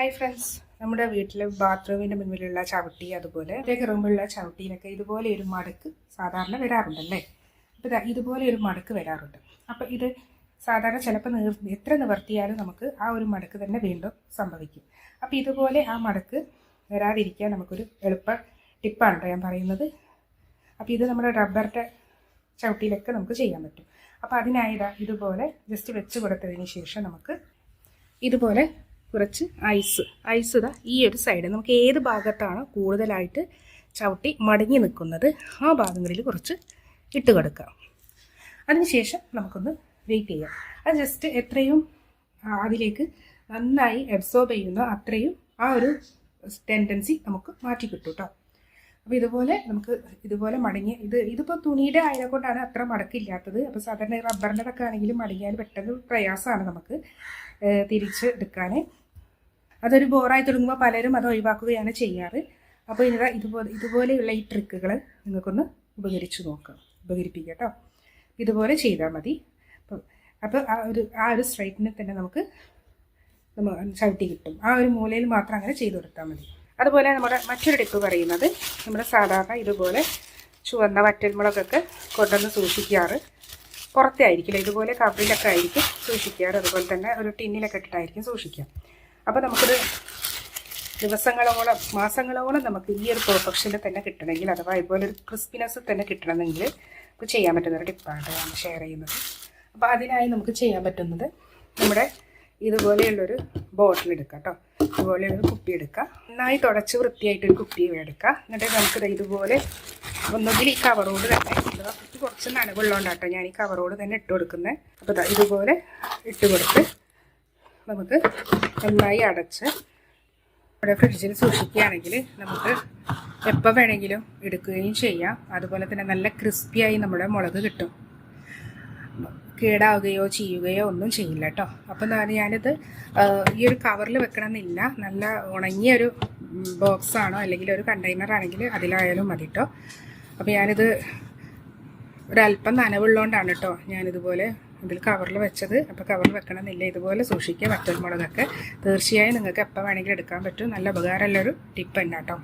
Hi friends നമ്മുടെ വീട്ടിലെ ബാത്റൂമിന്റെ മുന്നിലുള്ള ചവിട്ടി അതുപോലെ ഒറ്റയ്ക്ക് റൂമിലുള്ള ചവിട്ടിയിലൊക്കെ ഇതുപോലെ ഒരു മടക്ക് സാധാരണ വരാറുണ്ടല്ലേ? അപ്പോൾ ഇതാ ഇതുപോലെ ഒരു മടക്ക് വരാറുണ്ട്. അപ്പോൾ ഇത് സാധാരണ ചിലപ്പോൾ നിർ എത്ര നിവർത്തിയാലും നമുക്ക് ആ ഒരു മടക്ക് തന്നെ വീണ്ടും സംഭവിക്കും. അപ്പോൾ ഇതുപോലെ ആ മടക്ക് വരാതിരിക്കാൻ നമുക്കൊരു എളുപ്പ ടിപ്പാണ് ഞാൻ പറയുന്നത്. അപ്പോൾ ഇത് നമ്മുടെ റബ്ബറിന്റെ ചവിട്ടിയിലൊക്കെ നമുക്ക് ചെയ്യാൻ പറ്റും. അപ്പോൾ അതിനായതാ ഇതുപോലെ ജസ്റ്റ് വെച്ച് കൊടുത്തതിന് ശേഷം നമുക്ക് ഇതുപോലെ കുറച്ച് ഐസ്. ഐസ് ഇതാ ഈ ഒരു സൈഡ് നമുക്ക് ഏത് ഭാഗത്താണ് കൂടുതലായിട്ട് ചവിട്ടി മടങ്ങി നിൽക്കുന്നത് ആ ഭാഗങ്ങളിൽ കുറച്ച് ഇട്ട് കൊടുക്കാം. അതിനുശേഷം നമുക്കൊന്ന് വെയിറ്റ് ചെയ്യാം. അത് ജസ്റ്റ് എത്രയും അതിലേക്ക് നന്നായി അബ്സോർബ് ചെയ്യുന്നോ അത്രയും ആ ഒരു ടെൻഡൻസി നമുക്ക് മാറ്റി കിട്ടും കേട്ടോ അപ്പോൾ ഇതുപോലെ നമുക്ക് ഇതുപോലെ മടങ്ങി ഇത് ഇതിപ്പോൾ തുണിയുടെ ആയത് കൊണ്ടാണ് അത്ര മടക്കില്ലാത്തത്. അപ്പോൾ സാധാരണ റബ്ബറിന്റെതൊക്കെ ആണെങ്കിലും മടങ്ങിയാൽ പെട്ടെന്ന് പ്രയാസമാണ് നമുക്ക് തിരിച്ച് എടുക്കാൻ അതൊരു ബോറായി തുടങ്ങുമ്പോൾ പലരും അത് ഒഴിവാക്കുകയാണ് ചെയ്യാറ്. അപ്പോൾ ഇതാ ഇതുപോലെ ഇതുപോലെയുള്ള ഈ ട്രിക്കുകൾ നിങ്ങൾക്കൊന്ന് ഉപകരിച്ച് നോക്കാം. ഉപകരിപ്പിക്കുക കേട്ടോ ഇതുപോലെ ചെയ്താൽ മതി. അപ്പോൾ ആ ഒരു ആ ഒരു സ്ട്രൈറ്റിനെ തന്നെ നമുക്ക് ചവിട്ടി കിട്ടും. ആ ഒരു മൂലയിൽ മാത്രം അങ്ങനെ ചെയ്തു കൊടുത്താൽ മതി. അതുപോലെ നമ്മുടെ മറ്റൊരു ടിപ്പ് പറയുന്നത് നമ്മൾ സാധാരണ ഇതുപോലെ ചുവന്ന വറ്റൽമുളകൊക്കെ കൊണ്ടുവന്ന് സൂക്ഷിക്കാറ്. പുറത്തെ ആയിരിക്കില്ല. ഇതുപോലെ കവറിലൊക്കെ ആയിരിക്കും സൂക്ഷിക്കാറ്. അതുപോലെ തന്നെ ഒരു ടിന്നിലൊക്കെ ഇട്ടിട്ടായിരിക്കും സൂക്ഷിക്കുക. അപ്പോൾ നമുക്കൊരു ദിവസങ്ങളോളം മാസങ്ങളോളം നമുക്ക് ഈ ഒരു പെർഫെക്ഷനിൽ തന്നെ കിട്ടണമെങ്കിൽ അഥവാ ഇതുപോലെ ഒരു ക്രിസ്പിനെസ് തന്നെ കിട്ടണമെങ്കിൽ നമുക്ക് ചെയ്യാൻ പറ്റുന്ന ഒരു ടിപ്പാണ് ഞാൻ ഷെയർ ചെയ്യുന്നത്. അപ്പോൾ അതിനായി നമുക്ക് ചെയ്യാൻ പറ്റുന്നത് നമ്മുടെ ഇതുപോലെയുള്ളൊരു ബോട്ടിൽ എടുക്കുക കേട്ടോ. ഇതുപോലെയുള്ളൊരു കുപ്പി എടുക്കുക. നന്നായി തുടച്ച് വൃത്തിയായിട്ടൊരു കുപ്പി എടുക്കുക. എന്നിട്ട് നമുക്ക് ഇതുപോലെ ഒന്നുകിൽ ഈ കവറോട് തന്നെ അഥവാ കുപ്പി കുറച്ച് നനവുള്ളതുകൊണ്ടാട്ടോ ഞാൻ ഈ കവറോട് തന്നെ ഇട്ട് കൊടുക്കുന്നത്. അപ്പോൾ ഇതുപോലെ ഇട്ട് കൊടുത്ത് നമുക്ക് നന്നായി അടച്ച് ഇവിടെ ഫ്രിഡ്ജിൽ സൂക്ഷിക്കുകയാണെങ്കിൽ നമുക്ക് എപ്പോൾ വേണമെങ്കിലും എടുക്കുകയും ചെയ്യാം. അതുപോലെ തന്നെ നല്ല ക്രിസ്പിയായി നമ്മുടെ മുളക് കിട്ടും. കേടാവുകയോ ചെയ്യുകയോ ഒന്നും ചെയ്യില്ല കേട്ടോ. അപ്പം ഞാനിത് ഈ ഒരു കവറിൽ വെക്കണമെന്നില്ല. നല്ല ഉണങ്ങിയ ഒരു ബോക്സാണോ അല്ലെങ്കിൽ ഒരു കണ്ടെയ്നർ ആണെങ്കിൽ അതിലായാലും മതി കേട്ടോ. അപ്പോൾ ഞാനിത് ഒരല്പം നനവുള്ളതുകൊണ്ടാണ് കേട്ടോ ഞാനിതുപോലെ ഇതിൽ കവറിൽ വെച്ചത്. അപ്പോൾ കവറിൽ വെക്കണമെന്നില്ല. ഇതുപോലെ സൂക്ഷിക്കുക വറ്റൽമുളകൊക്കെ. തീർച്ചയായും നിങ്ങൾക്ക് എപ്പോൾ വേണമെങ്കിലും എടുക്കാൻ പറ്റും. നല്ല ഉപകാരമുള്ളൊരു ടിപ്പ് തന്നെ കേട്ടോ